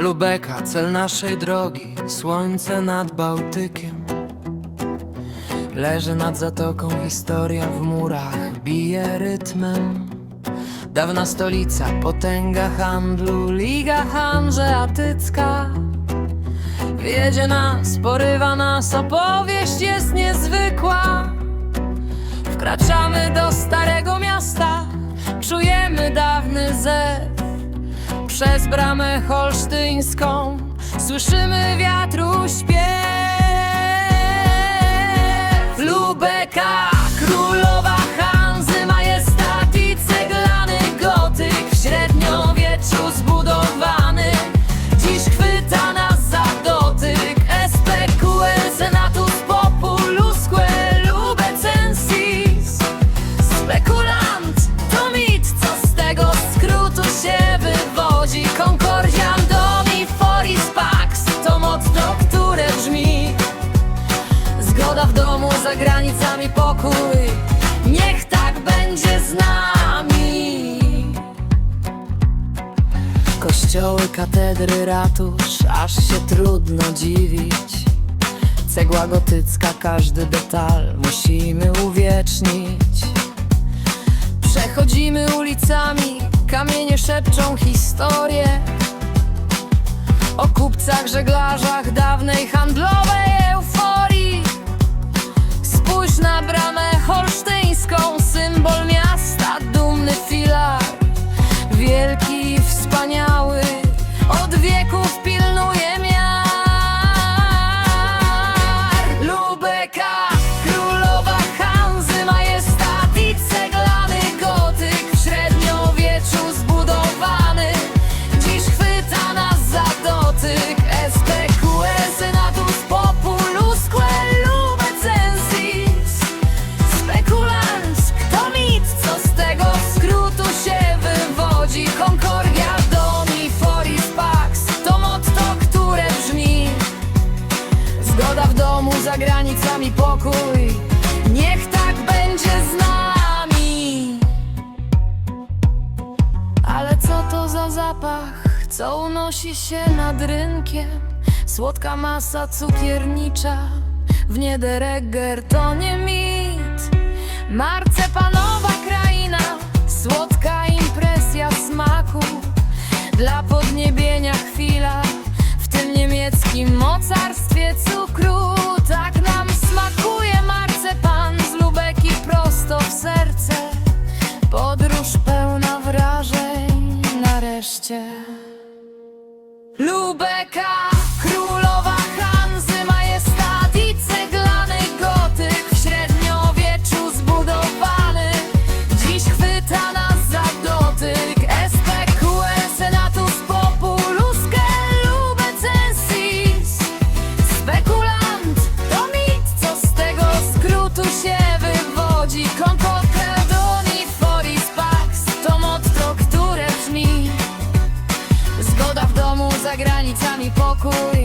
Lubeka, cel naszej drogi, słońce nad Bałtykiem. Leży nad zatoką historia w murach, bije rytmem. Dawna stolica, potęga handlu, liga hanzeatycka. Wiedzie nas, porywa nas, opowieść jest niezwykła. Wkraczamy do starego miasta, czujemy dawny zew. Przez bramę holsztyńską słyszymy wiatru śpiew. Lubeka, Zgoda w domu, za granicami pokój. Niech tak będzie z nami. Kościoły, katedry, ratusz, aż się trudno dziwić. Cegła gotycka, każdy detal musimy uwiecznić. Przechodzimy ulicami, kamienie szepczą historię O kupcach, żeglarzach, dawnej handlowej za granicami pokój. Niech tak będzie z nami. Ale co to za zapach, co unosi się nad rynkiem? Słodka masa cukiernicza W niederegger to nie mit. Marcepanowa kraina Słodka impresja smaku. Dla podniebienia chwila W tym niemieckim mocarstwie cukru Lubeka, brzmi Zgoda